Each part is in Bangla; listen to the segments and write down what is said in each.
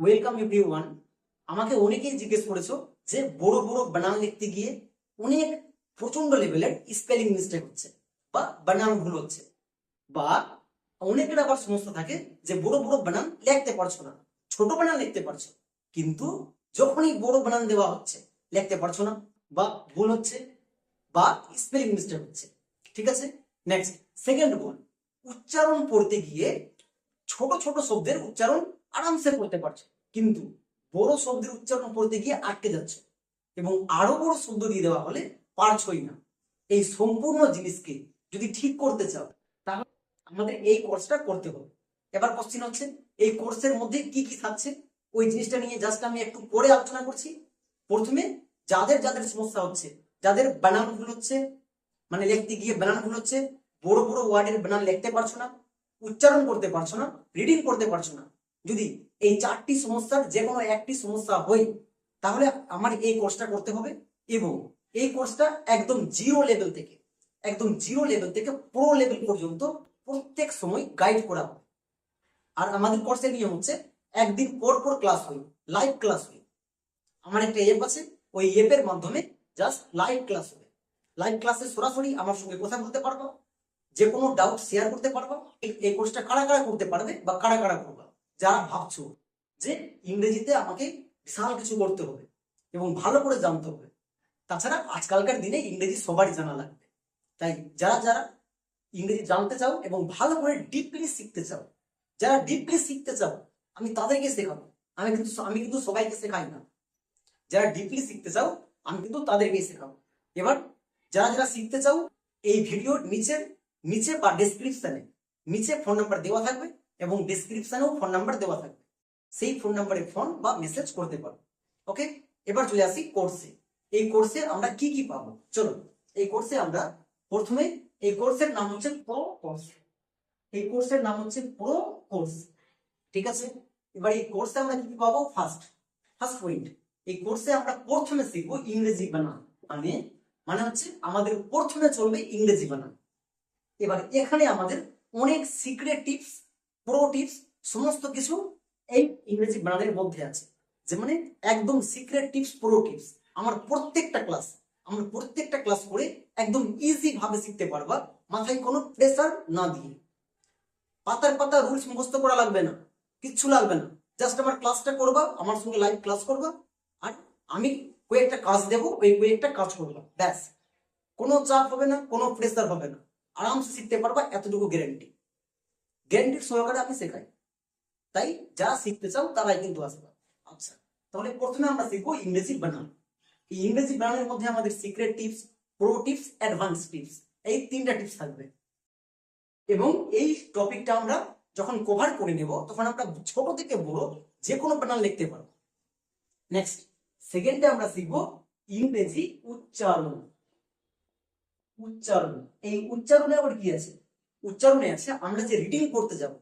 ওয়েলকাম এভরিওয়ান আমাকে অনেকেই জিজ্ঞেস করেছ যে বড় বড় বানান লিখতে গিয়ে অনেক প্রচণ্ড লেভেলের স্পেলিং মিস্টেক হচ্ছে বা বানান ভুল হচ্ছে বা অনেকের আবার সমস্যা থাকে যে বড় বড় বানান লিখতে পারছ না, ছোট বানান লিখতে পারছ, কিন্তু যখনই বড় বানান দেওয়া হচ্ছে লিখতে পারছ না বা ভুল হচ্ছে বা স্পেলিং মিস্টেক হচ্ছে, ঠিক আছে? নেক্সট সেকেন্ড ভুল উচ্চারণ পড়তে গিয়ে ছোট ছোট শব্দের উচ্চারণ আরামসে করতে পারছ। কিন্তু বড় শব্দের উচ্চারণ করতে গিয়ে আটকে যাচ্ছে এবং আরও বড় শব্দ দিয়ে দেওয়া হলে পারছই না। এই সম্পূর্ণ জিনিসকে যদি ঠিক করতে চাও, তাহলে আমাদের এই কোর্সটা করতে হবে। এবার কোশ্চিন হচ্ছে, এই কোর্সের মধ্যে কি কি থাকছে? ওই জিনিসটা নিয়ে জাস্ট আমি একটু পরে আলোচনা করছি। প্রথমে যাদের যাদের সমস্যা হচ্ছে, যাদের বানান ভুল হচ্ছে মানে লিখতে গিয়ে বানান ভুল হচ্ছে, বড় বড় ওয়ার্ডের বানান লিখতে পারছ না, উচ্চারণ করতে পারছ না রিডিং করতে পারছ না যদি এই চারটি সমস্যার যে কোনো একটি সমস্যা হয়, তাহলে আমার এই কোর্সটা করতে হবে এবং এই কোর্সটা একদম জিরো লেভেল থেকে, একদম জিরো লেভেল থেকে প্রো লেভেল পর্যন্ত প্রত্যেক সময় গাইড করা হবে। আর আমাদের কোর্সের নিয়ম হচ্ছে একদিন পর পর ক্লাস হয় লাইভ ক্লাস হয়। আমার একটা অ্যাপ আছে, ওই অ্যাপের মাধ্যমে জাস্ট লাইভ ক্লাস হবে। লাইভ ক্লাসে সরাসরি আমার সঙ্গে কথা বলতে পারব যে কোনো ডাউট শেয়ার করতে পারব, এই- এই কোর্সটা কারা কারা করতে পারবে বা কারা কারা করবে। যারা ভাবছ যে ইংরেজিতে আমাকে বিশাল কিছু করতে হবে এবং ভালো করে জানতে হবে, তাছাড়া আজকালকার দিনে ইংরেজি সবারই জানা লাগবে। তাই যারা যারা ইংরেজি জানতে চাও এবং ভালো করে ডিপলি শিখতে চাও, যারা ডিপলি শিখতে চাও, আমি তাদেরকে শেখাবো। আমি কিন্তু আমি কিন্তু সবাইকে শেখাই না। যারা ডিপলি শিখতে চাও, আমি কিন্তু তাদেরকেই শেখাবো। এবার যারা যারা শিখতে চাও, এই ভিডিওর নিচের, নিচে বা ডেসক্রিপশনে নিচে ফোন নাম্বার দেওয়া থাকবে। এবং ডেসক্রিপশনেও ফোন নাম্বার দেওয়া থাকবে। সেই ফোন নাম্বারে ফোন বা মেসেজ করতে পারো। ওকে এবার চলে আসি কোর্সে এই কোর্সে আমরা কি কি পাবো? চলো এই কোর্সে আমরা প্রথমে এই কোর্সের নাম হচ্ছে প্রো কোর্স এই কোর্সের নাম হচ্ছে প্রো কোর্স ঠিক আছে? এবার এই কোর্সে আমরা কি পাবো? ফার্স্ট ফার্স্ট পয়েন্ট এই কোর্সে আমরা প্রথমে শিখব ইংরেজি বানান। মানে মানে হচ্ছে আমাদের প্রথমে চলবে ইংরেজি বানান। এবার এখানে আমাদের অনেক সিক্রেট টিপস প্রো টিপস সমস্ত কিছু এই ইংরেজি বানানের মধ্যে আছে। যে মানে একদম সিক্রেট টিপস প্রো টিপস আমার প্রত্যেকটা ক্লাস আমরা প্রত্যেকটা ক্লাস করে একদম ইজি ভাবে শিখতে পারবা, মাথায় কোনো প্রেসার না দিয়ে। পাতার পাতা রুলস মুখস্থ করা লাগবে না, কিচ্ছু লাগবে না। জাস্ট আমার ক্লাসটা করবা, আমার সঙ্গে লাইভ ক্লাস করবা, আর আমি কয়েকটা কাজ দেবো, ওই কয়েকটা কাজ করবা, ব্যাস। কোনো চাপ হবে না, কোনো প্রেসার হবে না। আরামসে শিখতে পারবা, এতটুকু গ্যারেন্টি গ্যারেন্টির সহকারে আমি শেখাই। তাই যারা শিখতে চাও তারাই কিন্তু আসবে আচ্ছা তাহলে প্রথমে আমরা শিখব ইংরেজি বানান। এই ইংরেজি বানানের মধ্যে আমাদের secret tips pro tips advance tips এই তিনটা টিপস থাকবে। এবং এই টপিকটা আমরা যখন কভার করে নেব, তখন আমরা ছোট থেকে বড় যে কোনো বানান লিখতে পারব। নেক্সট সেকেন্ডে আমরা শিখব ইংরেজি উচ্চারণ। উচ্চারণ, এই উচ্চারণে আবার কি আছে? উচ্চারণে আছে, আমরা যে রিডিং করতে যাব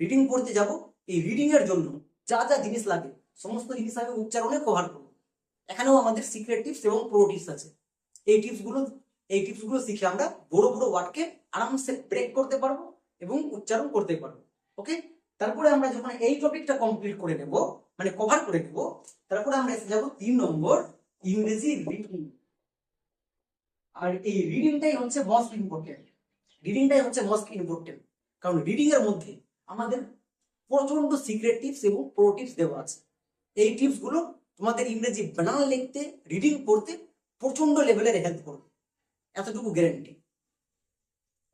রিডিং করতে যাব, এই রিডিং এর জন্য যা যা জিনিস লাগে, সমস্ত জিনিস আমি উচ্চারণে কভার করব। এখানেও আমাদের সিক্রেট টিপস এবং প্রো টিপস আছে। এই টিপসগুলো, এই টিপসগুলো শিখে আমরা বড় বড় ওয়ার্ডকে আরামসে ব্রেক করতে পারব এবং উচ্চারণ করতে পারব। ওকে তারপরে আমরা যখন এই টপিকটা কমপ্লিট করে নেব মানে কভার করে নেব, তারপরে আমরা এসে যাব তিন নম্বর, ইংরেজি রিডিং আর এই রিডিংটাই হচ্ছে মোস্ট ইম্পর্টেন্ট রিডিংটাই হচ্ছে মোস্ট ইম্পর্টেন্ট কারণ রিডিং এর মধ্যে আমাদের প্রচণ্ড সিক্রেট টিপস এবং প্রো টিপস দেওয়া আছে। এই টিপসগুলো তোমাদের ইংরেজি বানান লিখতে রিডিং পড়তে প্রচণ্ড লেভেলের হেল্প করবে। এতটুকু গ্যারেন্টি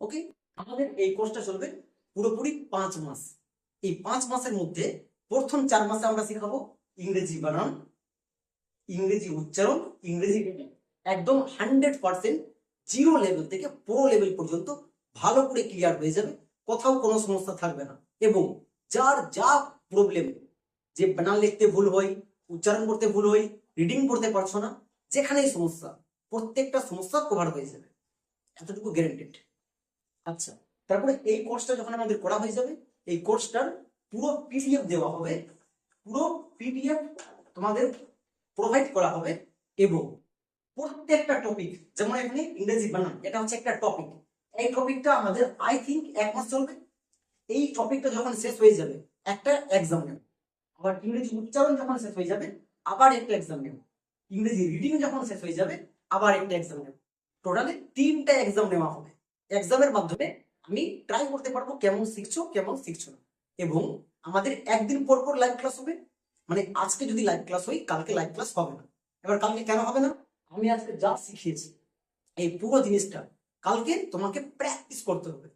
ওকে আমাদের এই কোর্সটা চলবে পুরোপুরি পাঁচ মাস। এই পাঁচ মাসের মধ্যে প্রথম চার মাসে আমরা শেখাবো ইংরেজি বানান ইংরেজি উচ্চারণ, ইংরেজি একদম হান্ড্রেড পার্সেন্ট জিরো লেভেল থেকে প্রো লেভেল পর্যন্ত ভালো করে ক্লিয়ার হয়ে যাবে, কোথাও কোনো সমস্যা থাকবে না। এবং যার যা প্রবলেম যে বানান লিখতে ভুল হয়, উচ্চারণ করতে ভুল হয় রিডিং করতে পারছ না, যেখানেই সমস্যা, প্রত্যেকটা সমস্যা কভার হয়ে যাবে। এতটুকু গ্যারেন্টেড আচ্ছা তারপরে এই কোর্সটা যখন আমাদের করা হয়ে যাবে, এই কোর্সটার পুরো পিডিএফ দেওয়া হবে, পুরো পিডিএফ তোমাদের প্রোভাইড করা হবে এবং প্রত্যেকটা টপিক যেমন এখানে ইংরেজি বানান এটা হচ্ছে একটা টপিক এই টপিকটা আমাদের আই থিঙ্ক এক মাস চলবে। এই টপিকটা যখন শেষ হয়ে যাবে, একটা এক্সাম নেবে। আবার ইংরেজি উচ্চারণ যখন শেষ হয়ে যাবে, আবার একটা এক্সাম নেব। ইংরেজি রিডিং যখন শেষ হয়ে যাবে, আবার একটা এক্সাম নেব। টোটালি তিনটা এক্সাম নেওয়া হবে। এক্সামের মাধ্যমে আমি ট্রাই করতে পারব কেমন শিখছো কেমন শিখছো না। এবং আমাদের একদিন পর পর লাইভ ক্লাস হবে। মানে আজকে যদি লাইভ ক্লাস হয়, কালকে লাইভ ক্লাস হবে না। এবার কালকে কেন হবে না? আমি আজকে যা শিখিয়েছি, এই পুরো জিনিসটা কালকে তোমাকে প্র্যাকটিস করতে হবে।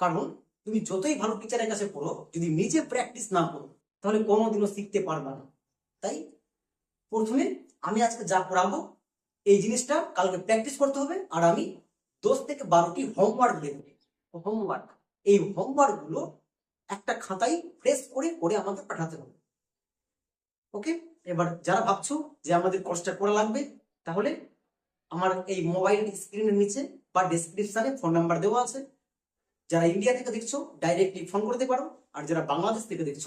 কারণ তুমি যতই ভালো টিচারের কাছে পড়ো, যদি নিজে প্র্যাকটিস না করো, তাহলে কোনোদিনও শিখতে পারবে না। তাই প্রথমে আমি আজকে যা পড়াবো, এই জিনিসটা কালকে প্র্যাকটিস করতে হবে, আর আমি দশ থেকে বারোটি হোমওয়ার্ক দেবো। হোমওয়ার্ক এই হোমওয়ার্কগুলো একটা খাতায় ফ্রেশ করে করে আমাকে পাঠাতে হবে। ওকে এবার যারা ভাবছ যে আমাদের কোর্সটা করা লাগবে, তাহলে আমার এই মোবাইল স্ক্রিনের নিচে বা ডেসক্রিপশনে ফোন নাম্বার দেওয়া আছে। যারা ইন্ডিয়া থেকে দেখছ ডাইরেক্টলি ফোন করতে পারো। আর যারা বাংলাদেশ থেকে দেখছ,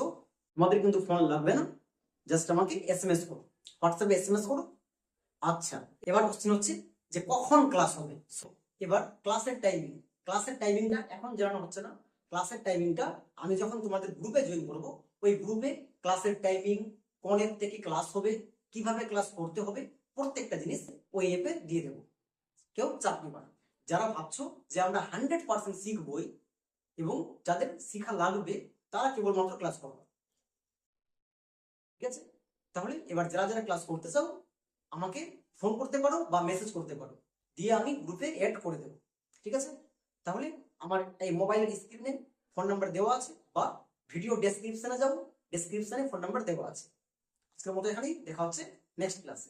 তোমাদের কিন্তু ফোন লাগবে না। জাস্ট আমাকে এস এম এস করো। হোয়াটসঅ্যাপে এস এম এস করো। আচ্ছা এবার কোশ্চেন হচ্ছে যে কখন ক্লাস হবে? এবার ক্লাসের টাইমিং ক্লাসের টাইমিংটা এখন জানানো হচ্ছে না। ক্লাসের টাইমিংটা আমি যখন তোমাদের গ্রুপে জয়েন করব, ওই গ্রুপে ক্লাসের টাইমিং কোন অ্যাপ থেকে ক্লাস হবে, কীভাবে ক্লাস করতে হবে, প্রত্যেকটা জিনিস ওই অ্যাপে দিয়ে দেবো। কেউ চাপ নিবা না। যারা ভাবছ যে আমরা হান্ড্রেড পার্সেন্ট শিখবই এবং যাদের শিখা লাগবে, তারা কেবলমাত্র ক্লাস করবে। ঠিক আছে? তাহলে এবার যারা যারা ক্লাস করতে চাও, আমাকে ফোন করতে পারো বা মেসেজ করতে পারো। দিয়ে আমি গ্রুপে অ্যাড করে দেবো। ঠিক আছে? তাহলে আমার এই মোবাইলের স্ক্রিনে ফোন নাম্বার দেওয়া আছে বা ভিডিও ডেসক্রিপশনে যাব ডেসক্রিপশনে ফোন নাম্বার দেওয়া আছে। আজকের মতো এখানেই, দেখা হচ্ছে নেক্সট ক্লাসে